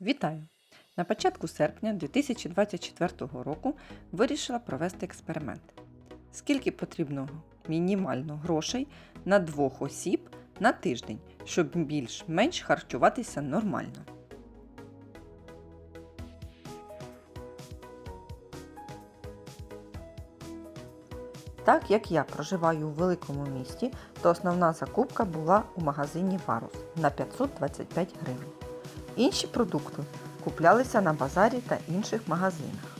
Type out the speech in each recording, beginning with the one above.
Вітаю! На початку серпня 2024 року вирішила провести експеримент. Скільки потрібно мінімально грошей на двох осіб на тиждень, щоб більш-менш харчуватися нормально. Так як я проживаю у великому місті, то основна закупка була у магазині Варус на 525 гривень. Інші продукти куплялися на базарі та інших магазинах.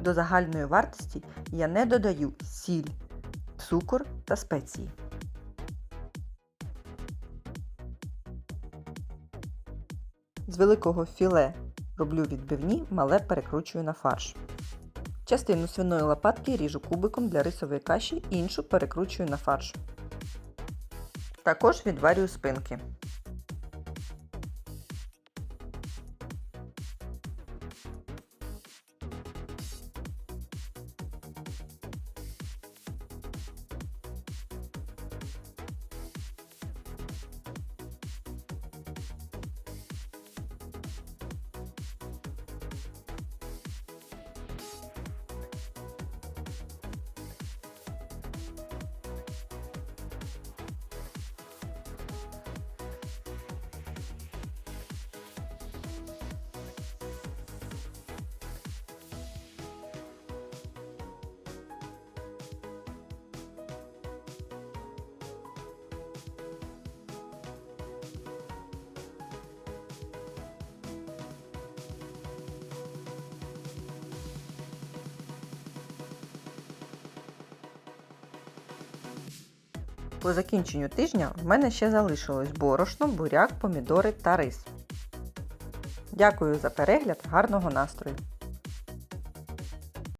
До загальної вартості я не додаю сіль, цукор та спеції. З великого філе роблю відбивні, мале перекручую на фарш. Частину свиної лопатки ріжу кубиком для рисової каші, іншу перекручую на фарш. Також відварюю спинки. По закінченню тижня в мене ще залишилось борошно, буряк, помідори та рис. Дякую за перегляд, гарного настрою!